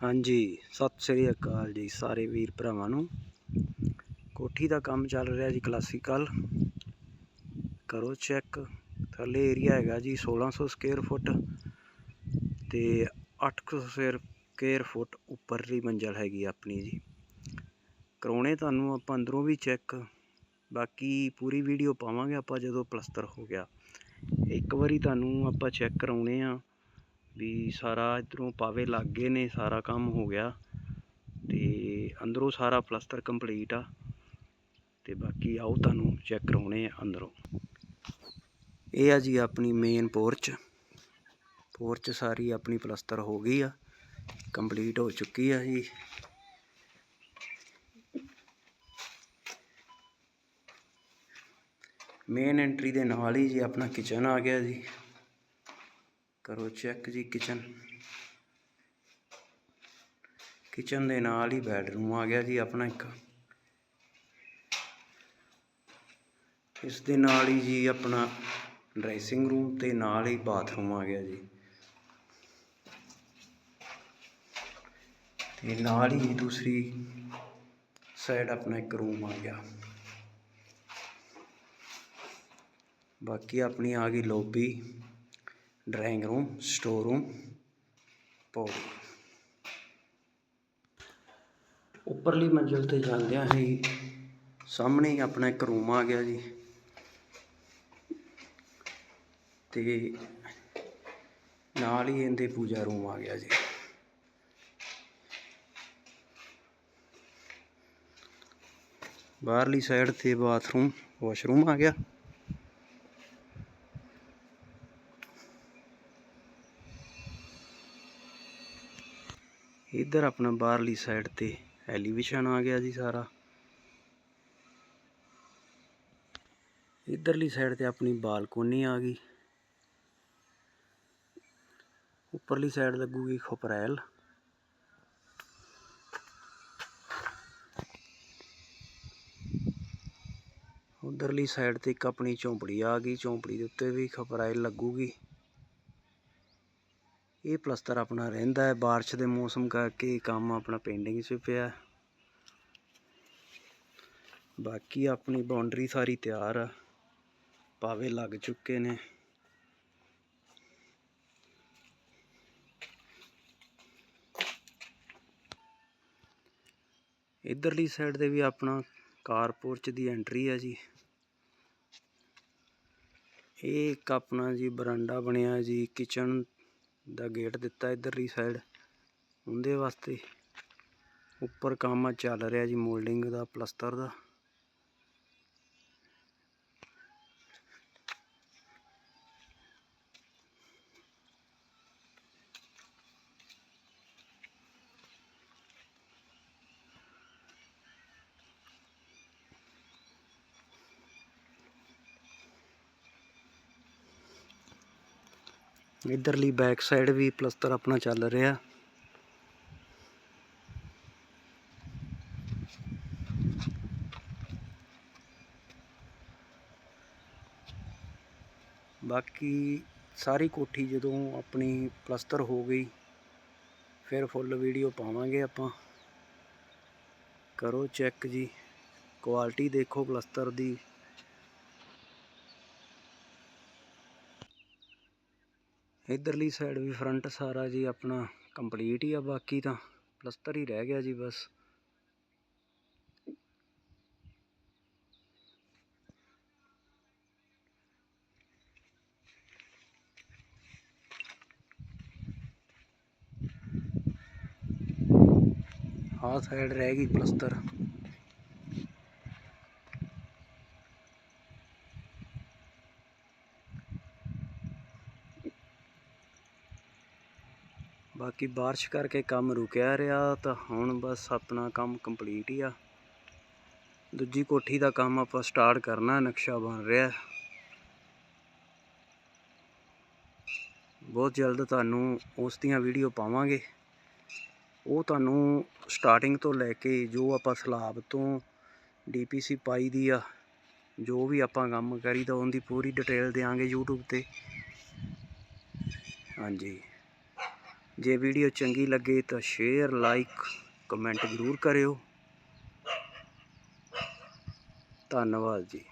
ਹਾਂਜੀ, ਸਤਿ ਸ੍ਰੀ ਅਕਾਲ ਜੀ ਸਾਰੇ ਵੀਰ ਭਰਾਵਾਂ ਨੂੰ। ਕੋਠੀ ਦਾ ਕੰਮ ਚੱਲ ਰਿਹਾ ਜੀ ਕਲਾਸੀਕਲ ਕਰੋ ਚੈੱਕ ਥੱਲੇ ਏਰੀਆ ਹੈਗਾ ਜੀ 1600 ਸਕੁਅਰ ਫੁੱਟ ਤੇ 800 ਸਕੁਅਰ ਫੁੱਟ ਉੱਪਰਲੀ ਮੰਜ਼ਲ ਹੈਗੀ ਆਪਣੀ ਜੀ। ਕਰਾਉਣੇ ਤੁਹਾਨੂੰ ਆਪਾਂ ਅੰਦਰੋਂ ਵੀ ਚੈੱਕ ਬਾਕੀ ਪੂਰੀ ਵੀਡੀਓ ਪਾਵਾਂਗੇ ਆਪਾਂ ਜਦੋਂ ਪਲਸਤਰ ਹੋ ਗਿਆ। ਇੱਕ ਵਾਰੀ ਤੁਹਾਨੂੰ ਆਪਾਂ ਚੈੱਕ ਕਰਾਉਣੇ ਆ। ਵੀ ਸਾਰਾ ਇਧਰੋਂ ਪਾਵੇ ਲੱਗ ਗਏ ਨੇ, ਸਾਰਾ ਕੰਮ ਹੋ ਗਿਆ ਤੇ ਅੰਦਰੋਂ ਸਾਰਾ ਪਲਸਤਰ ਕੰਪਲੀਟ ਆ ਤੇ ਬਾਕੀ ਆਓ ਤੁਹਾਨੂੰ ਚੈੱਕ ਕਰਾਉਣੇ ਆ ਅੰਦਰੋਂ। ਇਹ ਆ ਜੀ ਆਪਣੀ ਮੇਨ ਪੋਰਚ ਪੋਰਚ ਸਾਰੀ ਆਪਣੀ ਪਲਸਤਰ ਹੋ ਗਈ ਆ, ਕੰਪਲੀਟ ਹੋ ਚੁੱਕੀ ਆ ਜੀ। ਮੇਨ ਐਂਟਰੀ ਦੇ ਨਾਲ ਹੀ ਜੀ ਆਪਣਾ ਕਿਚਨ ਆ ਗਿਆ ਜੀ। ਕਰੋ ਚੈੱਕ ਜੀ ਕਿਚਨ। ਕਿਚਨ ਦੇ ਨਾਲ ਹੀ ਬੈਡਰੂਮ ਆ ਗਿਆ ਜੀ ਆਪਣਾ ਇੱਕ। ਇਸ ਦੇ ਨਾਲ ਹੀ ਜੀ ਆਪਣਾ ਡਰੈਸਿੰਗ ਰੂਮ ਤੇ ਨਾਲ ਹੀ ਬਾਥਰੂਮ ਆ ਗਿਆ ਜੀ। ਤੇ ਨਾਲ ਹੀ ਦੂਸਰੀ ਸਾਈਡ ਆਪਣਾ ਇੱਕ ਰੂਮ ਆ ਗਿਆ। ਬਾਕੀ ਆਪਣੀ ਆ ਗਈ lobby. Drawing room store room ਪੌੜੀ ਉੱਪਰਲੀ ਮੰਜ਼ਿਲ ਤੇ ਜਾਂਦਿਆਂ ਹੀ ਸਾਹਮਣੇ ਹੀ ਆਪਣਾ ਇੱਕ ਰੂਮ ਆ ਗਿਆ ਜੀ। ਤੇ ਨਾਲ ਹੀ ਇਹਦੇ ਪੂਜਾ ਰੂਮ ਆ ਗਿਆ ਜੀ। ਬਾਹਰਲੀ ਸਾਈਡ ਤੇ ਬਾਥਰੂਮ ਵਾਸ਼ਰੂਮ ਆ ਗਿਆ। ਇੱਧਰ ਆਪਣਾ ਬਾਹਰਲੀ ਸਾਈਡ ਤੇ ਐਲੀਵੇਸ਼ਨ ਆ ਗਿਆ ਜੀ ਸਾਰਾ। ਇੱਧਰਲੀ ਸਾਈਡ ਤੇ ਆਪਣੀ ਬਾਲਕੋਨੀ ਆ ਗਈ। ਉੱਪਰਲੀ ਸਾਈਡ ਲੱਗੂਗੀ ਖਪਰੈਲ। ਉਧਰਲੀ ਸਾਈਡ ਤੇ ਇੱਕ ਆਪਣੀ ਝੌਂਪੜੀ ਆ ਗਈ। ਝੌਂਪੜੀ ਦੇ ਉੱਤੇ ਵੀ ਖਪਰੈਲ ਲੱਗੂਗੀ। ਇਹ ਪਲਸਤਰ ਆਪਣਾ ਰਹਿੰਦਾ ਹੈ بارش ਦੇ ਮੌਸਮ ਕਰਕੇ ਕੰਮ ਆਪਣਾ ਪੈਂਡਿੰਗ 'ਚ ਪਿਆ ਬਾਕੀ ਆਪਣੀ ਬਾਉਂਡਰੀ ਸਾਰੀ ਤਿਆਰ ਆ ਪਾਵੇ ਲੱਗ ਚੁੱਕੇ ਨੇ ਇਧਰਲੀ ਸਾਈਡ ਤੇ ਵੀ ਆਪਣਾ ਕਾਰ ਪੋਰਚ ਦੀ ਐਂਟਰੀ ਹੈ ਜੀ ਇਹ ਇੱਕ ਆਪਣਾ ਜੀ ਬਰਾਂਡਾ ਬਣਿਆ ਜੀ ਕਿਚਨ ਦਾ ਗੇਟ ਦਿੱਤਾ ਇਧਰਲੀ ਸਾਈਡ ਉਹਦੇ ਵਾਸਤੇ ਉੱਪਰ ਕੰਮ ਚੱਲ ਰਿਹਾ ਜੀ ਮੋਲਡਿੰਗ ਦਾ ਪਲਸਤਰ ਦਾ। ਇਧਰਲੀ ਬੈਕ ਸਾਈਡ ਵੀ ਪਲਸਤਰ ਆਪਣਾ ਚੱਲ ਰਿਹਾ। ਬਾਕੀ ਸਾਰੀ ਕੋਠੀ ਜਦੋਂ ਆਪਣੀ ਪਲਸਤਰ ਹੋ ਗਈ, ਫਿਰ ਫੁੱਲ ਵੀਡੀਓ ਪਾਵਾਂਗੇ ਆਪਾਂ। ਕਰੋ ਚੈੱਕ ਜੀ। ਕੁਆਲਿਟੀ ਦੇਖੋ ਪਲਸਤਰ ਦੀ। ਇਧਰਲੀ ਸਾਈਡ ਵੀ ਫਰੰਟ ਸਾਰਾ ਜੀ ਆਪਣਾ ਕੰਪਲੀਟ ਹੀ ਆ, ਬਾਕੀ ਤਾਂ ਪਲਸਤਰ ਹੀ ਰਹਿ ਗਿਆ ਜੀ ਬਸ। ਆਹ ਸਾਈਡ ਰਹਿ ਗਈ ਪਲਸਤਰ ਬਾਕੀ ਬਾਰਿਸ਼ ਕਰਕੇ ਕੰਮ ਰੁਕਿਆ ਰਿਹਾ ਤਾਂ ਹੁਣ ਬਸ ਆਪਣਾ ਕੰਮ ਕੰਪਲੀਟ ਹੀ ਆ। ਦੂਜੀ ਕੋਠੀ ਦਾ ਕੰਮ ਆਪਾਂ ਸਟਾਰਟ ਕਰਨਾ, ਨਕਸ਼ਾ ਬਣ ਰਿਹਾ। ਬਹੁਤ ਜਲਦ ਤੁਹਾਨੂੰ ਉਸ ਦੀਆਂ ਵੀਡੀਓ ਪਾਵਾਂਗੇ। ਉਹ ਤੁਹਾਨੂੰ ਸਟਾਰਟਿੰਗ ਤੋਂ ਲੈ ਕੇ ਜੋ ਆਪਾਂ ਸਲਾਬ ਤੋਂ ਡੀਪੀਸੀ ਪਾਈ ਦੀ ਆ, ਜੋ ਵੀ ਆਪਾਂ ਕੰਮ ਕਰੀਦਾ ਉਹਦੀ ਪੂਰੀ ਡਿਟੇਲ ਦੇਾਂਗੇ YouTube ਤੇ। ਹਾਂਜੀ। ਜੇ ਵੀਡੀਓ ਚੰਗੀ ਲੱਗੇ ਤਾਂ ਸ਼ੇਅਰ ਲਾਈਕ ਕਮੈਂਟ ਜ਼ਰੂਰ ਕਰਿਓ। ਧੰਨਵਾਦ ਜੀ।